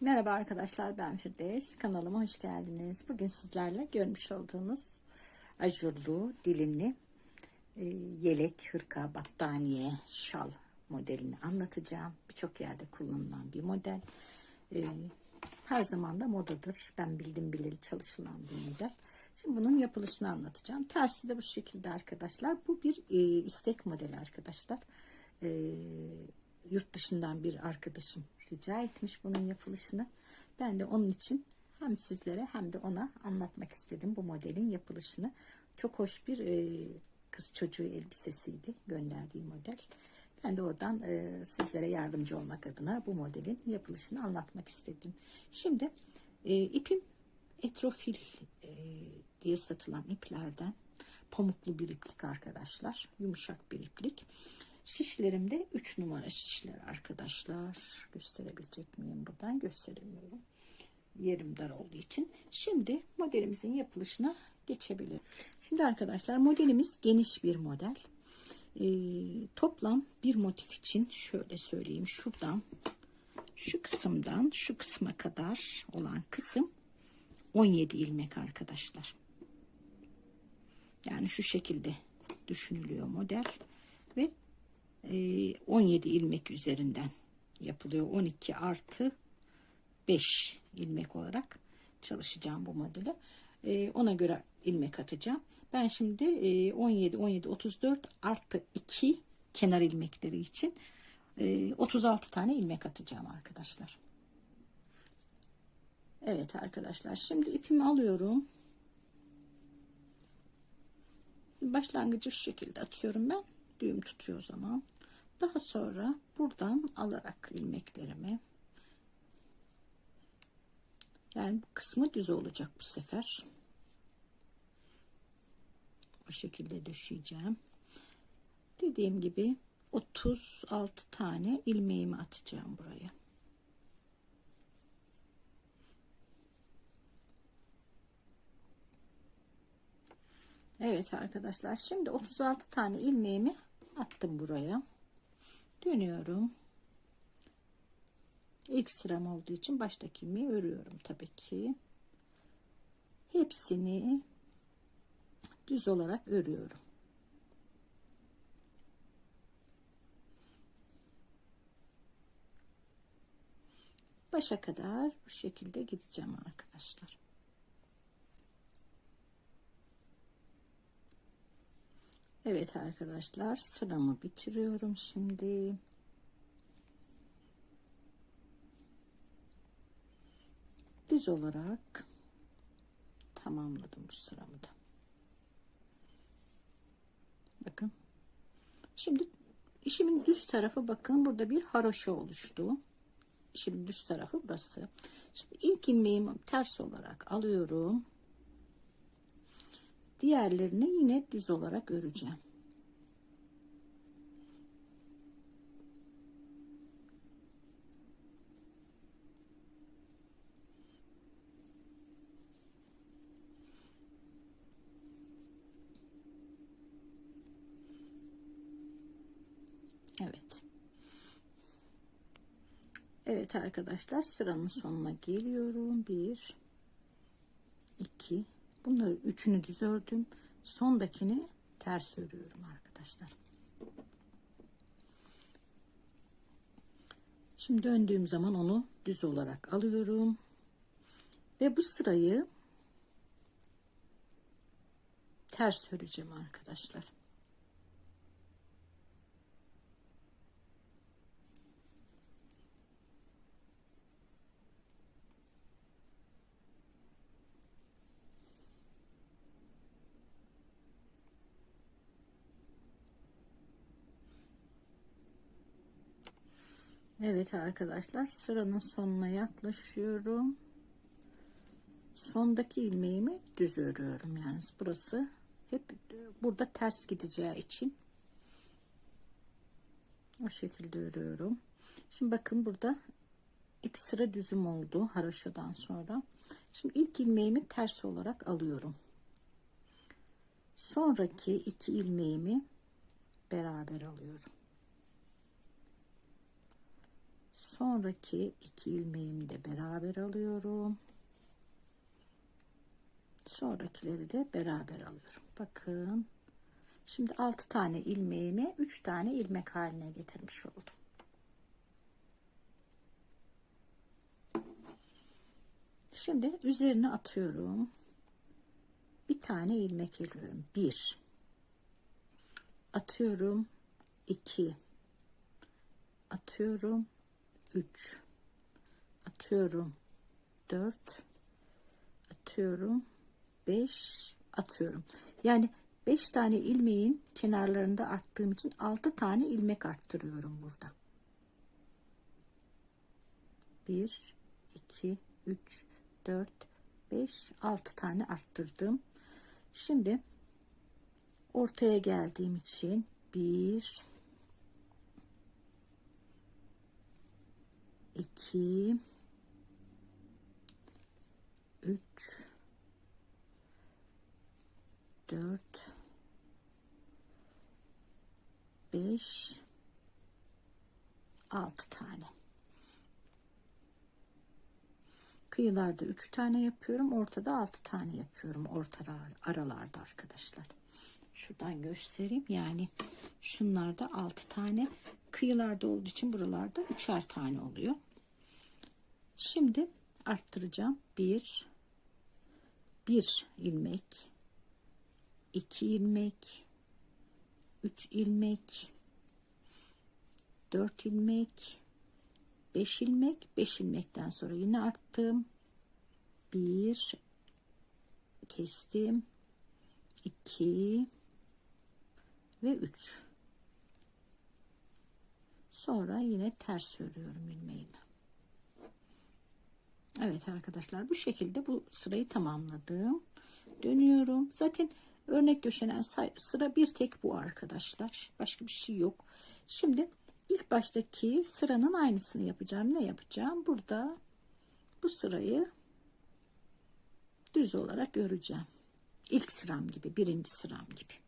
Merhaba arkadaşlar ben Firdevs kanalıma hoş geldiniz. Bugün sizlerle görmüş olduğunuz ajurlu dilimli e, yelek, hırka, battaniye, şal modelini anlatacağım. Birçok yerde kullanılan bir model. E, her zaman da modadır. Ben bildim bileli çalışılan bir model. Şimdi bunun yapılışını anlatacağım. Tersi de bu şekilde arkadaşlar. Bu bir e, istek modeli arkadaşlar. Yurt dışından bir arkadaşım rica etmiş bunun yapılışını. Ben de onun için hem sizlere hem de ona anlatmak istedim bu modelin yapılışını. Çok hoş bir e, kız çocuğu elbisesiydi gönderdiği model. Ben de oradan e, sizlere yardımcı olmak adına bu modelin yapılışını anlatmak istedim. Şimdi e, ipim etrofil e, diye satılan iplerden pamuklu bir iplik arkadaşlar. Yumuşak bir iplik. Şişlerimde 3 numara şişler arkadaşlar. Gösterebilecek miyim buradan? Gösteremiyorum. Yerim dar olduğu için. Şimdi modelimizin yapılışına geçebilirim. Şimdi arkadaşlar modelimiz geniş bir model. Ee, toplam bir motif için şöyle söyleyeyim. Şuradan şu kısımdan şu kısma kadar olan kısım 17 ilmek arkadaşlar. Yani şu şekilde düşünülüyor model 17 ilmek üzerinden yapılıyor. 12 artı 5 ilmek olarak çalışacağım bu modeli. Ona göre ilmek atacağım. Ben şimdi 17, 17, 34 artı 2 kenar ilmekleri için 36 tane ilmek atacağım arkadaşlar. Evet arkadaşlar şimdi ipimi alıyorum. Başlangıcı şu şekilde atıyorum ben. Düğüm tutuyor zaman. Daha sonra buradan alarak ilmeklerimi yani bu kısmı düz olacak bu sefer. Bu şekilde düşeceğim. Dediğim gibi 36 tane ilmeğimi atacağım buraya. Evet arkadaşlar şimdi 36 tane ilmeğimi attım buraya. Dönüyorum. İlk sıram olduğu için baştaki ilmeği örüyorum tabii ki. Hepsini düz olarak örüyorum. Başa kadar bu şekilde gideceğim arkadaşlar Evet arkadaşlar sıramı bitiriyorum şimdi. Düz olarak tamamladım bu sıramı da. Bakın. Şimdi işimin düz tarafı bakın burada bir haroşa oluştu. İşimin düz tarafı burası. Şimdi ilk ilmeğimi ters olarak alıyorum diğerlerini yine düz olarak öreceğim. Evet. Evet arkadaşlar sıranın sonuna geliyorum. Bir, iki, Bunları üçünü düz ördüm. Sondakini ters örüyorum arkadaşlar. Şimdi döndüğüm zaman onu düz olarak alıyorum. Ve bu sırayı ters öreceğim arkadaşlar. Evet arkadaşlar sıranın sonuna yaklaşıyorum. Sondaki ilmeğimi düz örüyorum. Yani burası hep burada ters gideceği için o şekilde örüyorum. Şimdi bakın burada iki sıra düzüm oldu haroşadan sonra. Şimdi ilk ilmeğimi ters olarak alıyorum. Sonraki iki ilmeğimi beraber alıyorum. Sonraki iki ilmeğimi de beraber alıyorum. Sonrakileri de beraber alıyorum. Bakın. Şimdi 6 tane ilmeğimi 3 tane ilmek haline getirmiş oldum. Şimdi üzerine atıyorum. Bir tane ilmek geliyorum. 1 atıyorum 2 atıyorum 3 atıyorum 4 atıyorum 5 atıyorum. Yani 5 tane ilmeğin kenarlarında arttığım için 6 tane ilmek arttırıyorum burada. 1 2 3 4 5 6 tane arttırdım. Şimdi ortaya geldiğim için 1 2 3 4 5 6 tane. Kıyılarda 3 tane yapıyorum ortada 6 tane yapıyorum ortada aralarda arkadaşlar. Şuradan göstereyim yani şunlarda 6 tane kıyılarda olduğu için buralarda üçer tane oluyor şimdi arttıracağım. 1 1 ilmek. 2 ilmek. 3 ilmek. 4 ilmek. 5 ilmek. 5 ilmekten sonra yine arttım. 1 kestim. 2 ve 3 sonra yine ters örüyorum ilmeğimi Evet arkadaşlar bu şekilde bu sırayı tamamladım. Dönüyorum. Zaten örnek döşenen sıra bir tek bu arkadaşlar. Başka bir şey yok. Şimdi ilk baştaki sıranın aynısını yapacağım. Ne yapacağım? Burada bu sırayı düz olarak öreceğim ilk sıram gibi birinci sıram gibi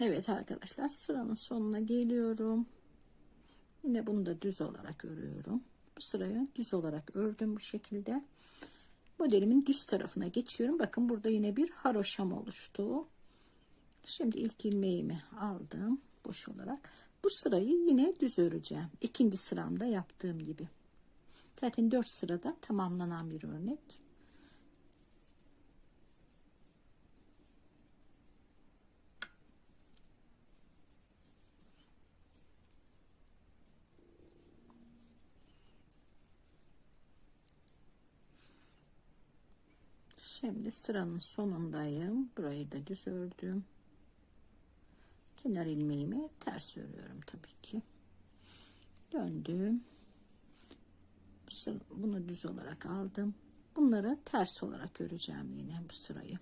Evet arkadaşlar sıranın sonuna geliyorum. Yine bunu da düz olarak örüyorum. Bu sırayı düz olarak ördüm bu şekilde. Modelimin düz tarafına geçiyorum. Bakın burada yine bir haroşam oluştu. Şimdi ilk ilmeğimi aldım boş olarak. Bu sırayı yine düz öreceğim. İkinci sıramda yaptığım gibi. Zaten 4 sırada tamamlanan bir örnek. Şimdi sıranın sonundayım. Burayı da düz ördüm. Kenar ilmeğimi ters örüyorum tabii ki. Döndüm. Bunu düz olarak aldım. Bunları ters olarak öreceğim yine bu sırayı.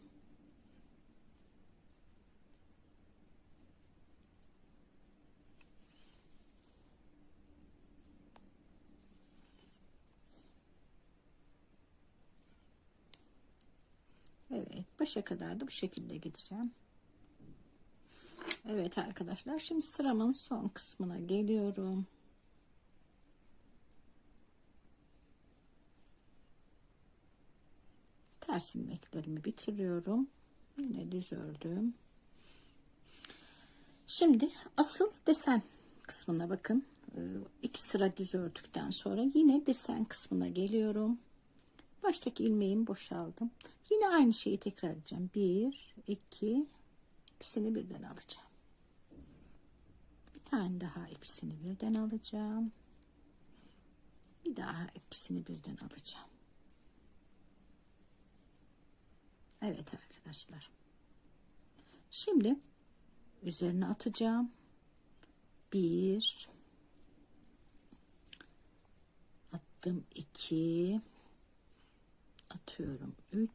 Evet başa kadar da bu şekilde gideceğim. Evet arkadaşlar şimdi sıramın son kısmına geliyorum. Ters ilmeklerimi bitiriyorum. Yine düz ördüm. Şimdi asıl desen kısmına bakın. Ee, iki sıra düz ördükten sonra yine desen kısmına geliyorum. Baştaki ilmeğimi boşaldım. Yine aynı şeyi tekrar edeceğim. Bir, iki, ikisini birden alacağım. Bir tane daha ikisini birden alacağım. Bir daha ikisini birden alacağım. Evet arkadaşlar. Şimdi üzerine atacağım. Bir attım iki atıyorum. 3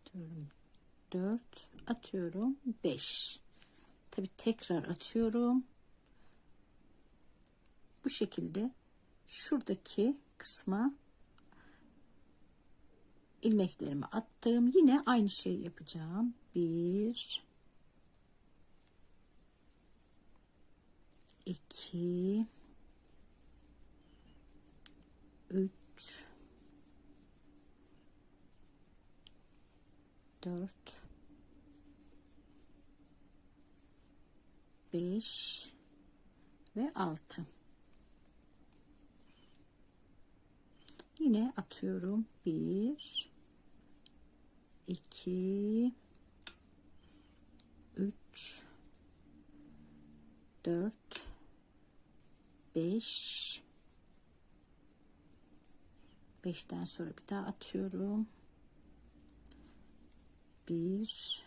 atıyorum. 4 atıyorum. 5 tabi tekrar atıyorum. Bu şekilde şuradaki kısma ilmeklerimi attım. Yine aynı şeyi yapacağım. 1 2 4 5 ve 6 yine atıyorum. 1 2 3 4 5 5'ten sonra bir daha atıyorum. Bir,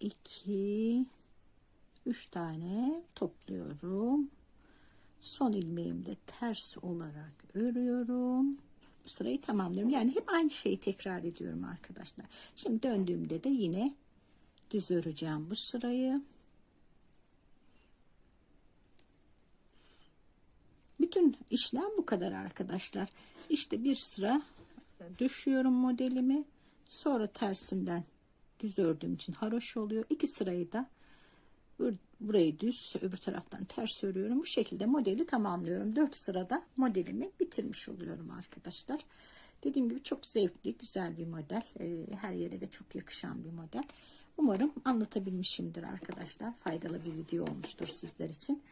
iki, üç tane topluyorum. Son ilmeğimi de ters olarak örüyorum. Bu sırayı tamamlıyorum. Yani hep aynı şeyi tekrar ediyorum arkadaşlar. Şimdi döndüğümde de yine düz öreceğim bu sırayı. Bütün işlem bu kadar arkadaşlar. İşte bir sıra düşüyorum modelimi. Sonra tersinden düz ördüğüm için haroş oluyor. İki sırayı da burayı düz öbür taraftan ters örüyorum. Bu şekilde modeli tamamlıyorum. 4 sırada modelimi bitirmiş oluyorum arkadaşlar. Dediğim gibi çok zevkli, güzel bir model. Ee, her yere de çok yakışan bir model. Umarım anlatabilmişimdir arkadaşlar. Faydalı bir video olmuştur sizler için.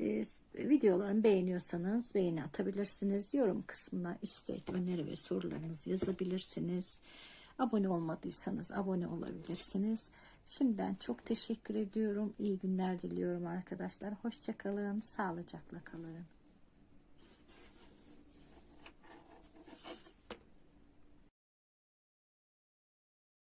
Ee, videolarımı beğeniyorsanız beğeni atabilirsiniz. Yorum kısmına istek, öneri ve sorularınızı yazabilirsiniz. Abone olmadıysanız abone olabilirsiniz. Şimdiden çok teşekkür ediyorum. İyi günler diliyorum arkadaşlar. Hoşçakalın. Sağlıcakla kalın.